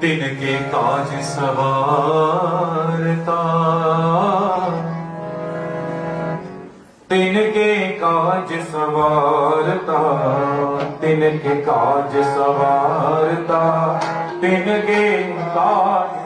ਤਿਨ ਕੇ ਕਾਜ ਸਵਾਰਤਾ ਤਿਨ ਕੇ ਕਾਜ ਸਵਾਰਤਾ ਤਿਨ ਕੇ ਕਾਜ ਸਵਾਰਤਾ ਤਿਨ ਕੇ ਕਾਜ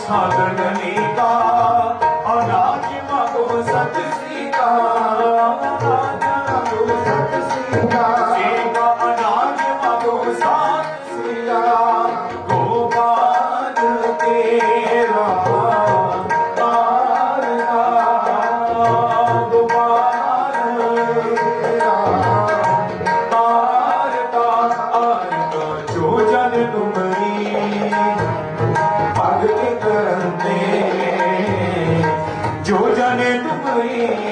छागन জানে তুমি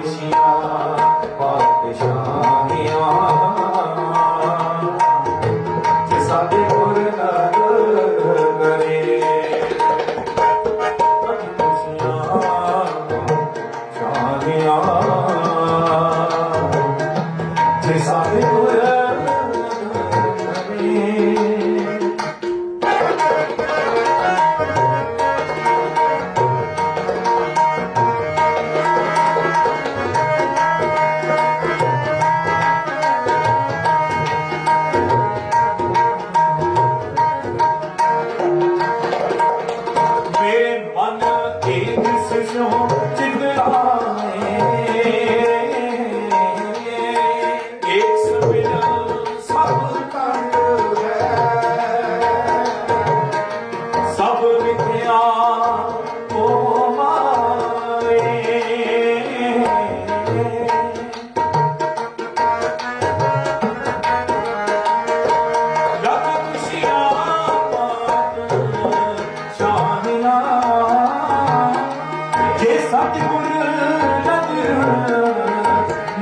Krishna, Krishna.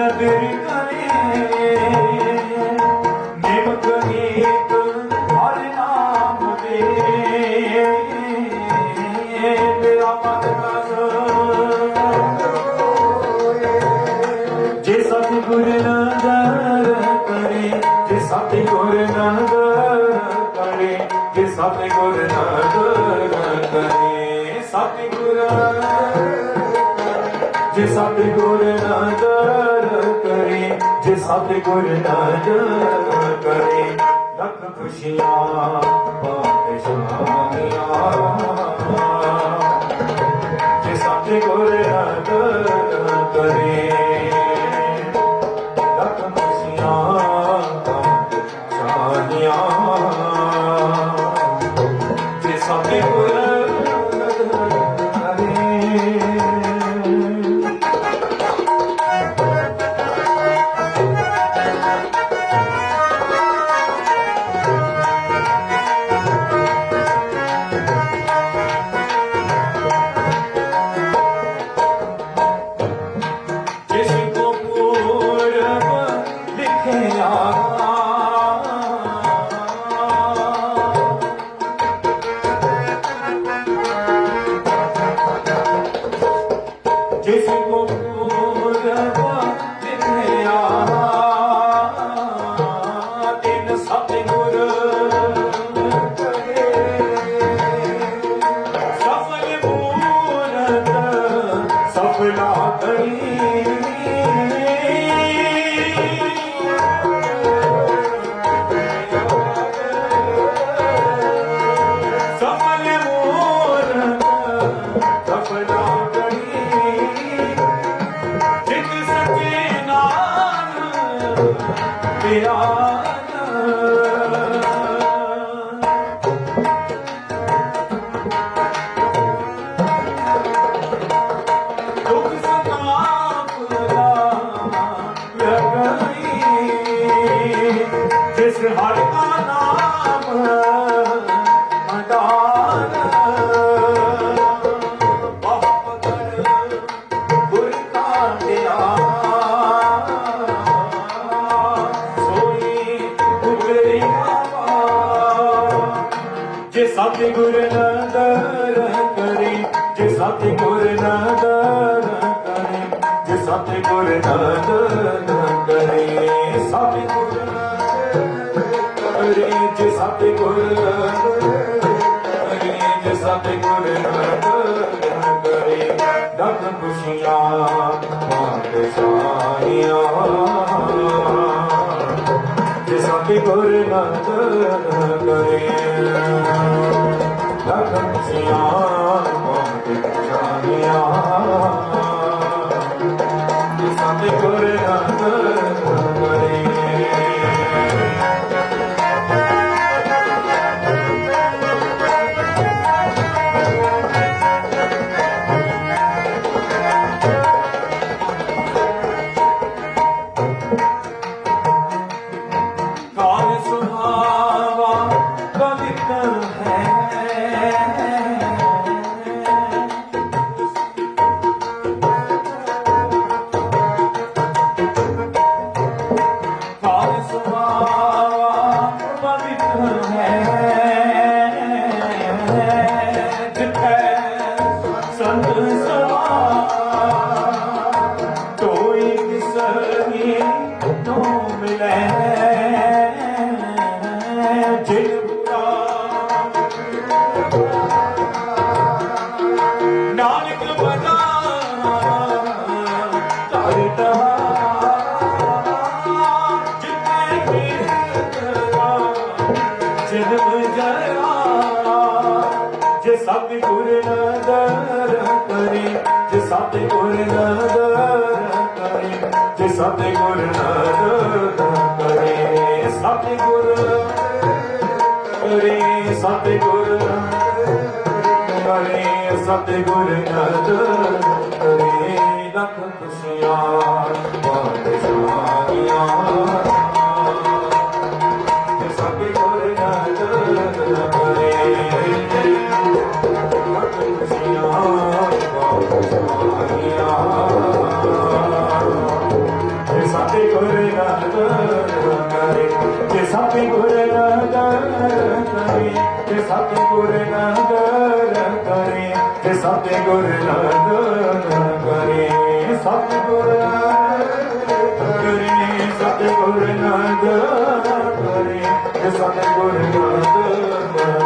Yeah, baby. ਸਤਿਗੁਰ ਨਾਨਕ ਕਰੇ ਲਖ ਖੁਸ਼ੀਆਂ। ਜੇ ਸਤਿ ਗੁਰ ਜੇ ਸਤਿ ਗੁਰ ਨਦਰ ਜੇ ਸਤਿ ਗੁਰ ਕਰੀ ਕਰੇ ਸਤਿ ਜੇ ਸਤਿ ਗੁਰ ਜੇ ਸਤਿ ਗੁਰ ਨਦਰ ਕਰੇ ਖੁਸ਼ੀਆਂ ਮਾਤ ਸਾਈਆਂ ਜੇ ਸਾਡੀ ਗੁਰ ਕਰੀ। ਸਤਿਗੁਰ ਸਤ ਨਦਰ ਕਰੇ ਜੇ ਸਤਿਗੁਰ ਨਦਰ ਕਰੇ ਜੇ ਸਤਿਗੁਰ ਨਦਰ ਕਰੇ ਸਤ ਕਰੇ ਸਤਿਗੁਰ ਕਰੇ ਸਤਿਗੁਰ ਨਦਰ ਕਰੇ ਲਖ ਖੁਸ਼ੀਆਂ ਬਾਤ ਸਾਰੀਆਂ। ਜੇ ਸਾਤੇ ਗੁਰ ਨਦਰ ਕਰੇ ਜੇ ਸਾਤੇ ਗੁਰ ਨਦਰ ਕਰੇ ਜੇ ਸਾਤੇ ਗੁਰ ਨਦਰ ਕਰੇ ਜੇ ਸਾਤੇ ਗੁਰ ਨਦਰ ਕਰੇ ਸਤਿ ਗੁਰੇ ਕਰੇ ਸਤਿ ਗੁਰ ਨਦਰ ਕਰੇ ਜੇ ਸਤਿ ਗੁਰ ਨਦਰ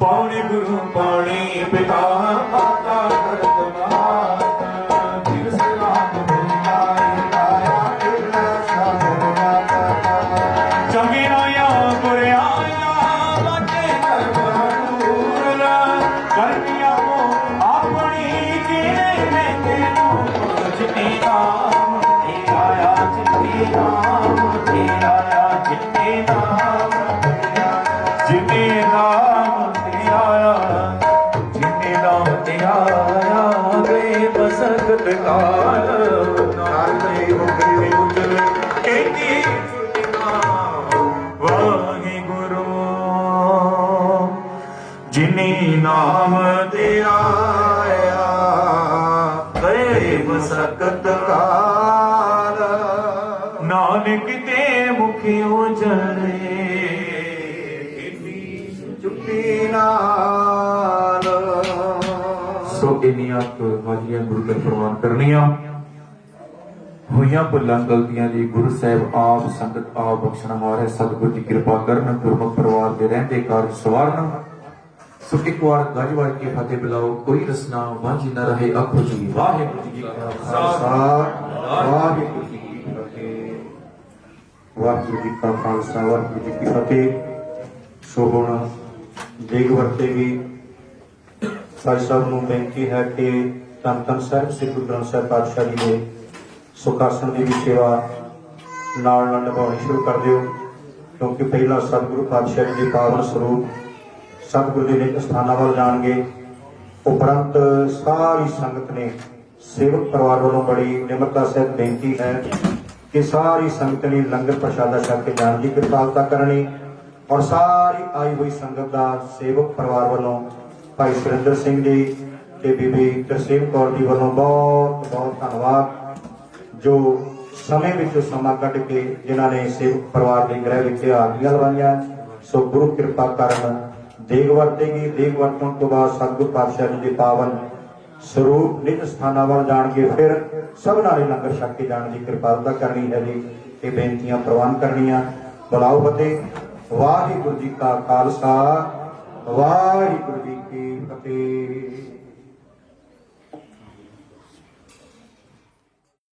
ਪੌਣੇ ਗੁਰੂ ਪਾਣੀ ਪਿਤਾ ਜਿਨੀ ਨਾਮ ਤੇ ਆਇਆ ਗਏ ਬਸਕਤ ਕਾਲ ਨਾਨਕ ਤੇ ਮੁਖਿਓ ਜਲੇ ਚੁੱਪੀ ਨਾਲ। ਸੋ ਇਨੀਆਂ ਕੁ ਹਾਜੀਆਂ ਗੁਰੂ ਕਰ ਪ੍ਰਵਾਨ ਕਰਨੀਆਂ। ਹੋਈਆਂ ਭੁੱਲਾਂ ਗਲਤੀਆਂ ਦੀ ਗੁਰੂ ਸਾਹਿਬ ਆਪ ਸੰਗਤ ਆਪ ਬਖਸ਼ਣ ਹਾਰੇ ਸਤਿਗੁਰ ਦੀ ਕਿਰਪਾ ਕਰਨ, ਗੁਰਮੁਖ ਪਰਿਵਾਰ ਦੇ ਰਹਿੰਦੇ ਕਾਰਜ ਸਵਾਰਨ। ਸੋ ਇੱਕ ਕੇ ਫਤਿਹ ਬੁਲਾਓ, ਕੋਈ ਰਸਨਾ ਵਾਂਝੀ ਨਾ ਰਹੇ ਆਖੋ ਜੀ, ਵਾਹਿਗੁਰੂ ਜੀ ਕਾ ਖਾਲਸਾ, ਵਾਹਿਗੁਰੂ ਜੀ ਕੀ ਫਤਿਹ। ਵਾਹਿਗੁਰੂ ਜੀ ਕਾ ਖਾਲਸਾ, ਵਾਹਿਗੁਰੂ ਜੀ ਕੀ ਫਤਿਹ। ਸੋ ਹੁਣ ਦੇਗ ਵਰਤੇਗੀ ਸਾਈ ਸਾਹਿਬ ਨੂੰ ਬੇਨਤੀ ਹੈ ਕਿ ਧੰਨ ਧੰਨ ਸਾਹਿਬ, ਸ੍ਰੀ ਗੁਰੂ ਗ੍ਰੰਥ ਸਾਹਿਬ ਪਾਤਸ਼ਾਹ ਜੀ ਦੇ ਸੁਖਾਸਨ ਦੀ ਵੀ ਸੇਵਾ ਨਾਲ ਨਾਲ ਨਿਭਾਉਣੀ ਸ਼ੁਰੂ ਕਰ ਦਿਓ, ਕਿਉਂਕਿ ਪਹਿਲਾਂ ਸਤਿਗੁਰੂ ਪਾਤਸ਼ਾਹ ਜੀ ਦੇ ਪਾਵਨ ਸਰੂਪ ਸਤਿਗੁਰੂ ਦੇ ਨਿਤ ਸਥਾਨਾਂ ਵੱਲ ਜਾਣਗੇ। ਉਪਰੰਤ ਸਾਰੀ ਸੰਗਤ ਨੇ ਸੇਵਕ ਪਰਿਵਾਰ ਵੱਲੋਂ ਬੜੀ ਨਿਮਰਤਾ ਸਹਿਤ ਬੇਨਤੀ ਹੈ ਕਿ ਸਾਰੀ ਸੰਗਤ ਨੇ ਲੰਗਰ ਪ੍ਰਸ਼ਾਦਾ ਛਕ ਕੇ ਜਾਣ ਦੀ ਕਿਰਪਾਲਤਾ ਕਰਨੀ ਔਰ ਸਾਰੀ ਆਈ ਹੋਈ ਸੰਗਤ ਦਾ ਸੇਵਕ ਪਰਿਵਾਰ ਵੱਲੋਂ ਭਾਈ ਸੁਰਿੰਦਰ ਸਿੰਘ ਜੀ ਤੇ ਬੀਬੀ ਤਰਸੇਮ ਕੌਰ ਜੀ ਵੱਲੋਂ ਬਹੁਤ ਬਹੁਤ ਧੰਨਵਾਦ, ਜੋ ਸਮੇਂ ਵਿੱਚ ਸਮਾਂ ਕੱਢ ਕੇ ਜਿਨ੍ਹਾਂ ਨੇ ਸੇਵਕ ਪਰਿਵਾਰ ਦੇ ਗ੍ਰਹਿ ਵਿੱਚ ਹਾਜ਼ਰੀਆਂ ਲਵਾਈਆਂ, ਸੋ ਗੁਰੂ ਕਿਰਪਾ ਕਰਨ ਦੇਗ ਵਰਤੇਗੀ ਦੇਗ ਵਰਤਣ ਤੋਂ ਬਾਅਦ ਸਤਿਗੁਰ ਪਾਤਸ਼ਾਹ ਜੀ ਦੇ ਪਾਵਨ ਸਰੂਪ ਨਿਤ ਸਥਾਨਾਂ ਵੱਲ ਜਾਣਗੇ ਫਿਰ ਸਭਨਾਂ ਨੇ ਲੰਗਰ ਛਕ ਕੇ ਜਾਣ ਦੀ ਕਿਰਪਾਲਤਾ ਕਰਨੀ ਹੈ ਜੀ ਇਹ ਬੇਨਤੀਆਂ ਪ੍ਰਵਾਨ ਕਰਨੀਆਂ। ਬੁਲਾਓ ਫਤਿਹ ਵਾਹਿਗੁਰੂ ਜੀ ਕਾ ਖਾਲਸਾ, ਵਾਹਿਗੁਰੂ ਜੀ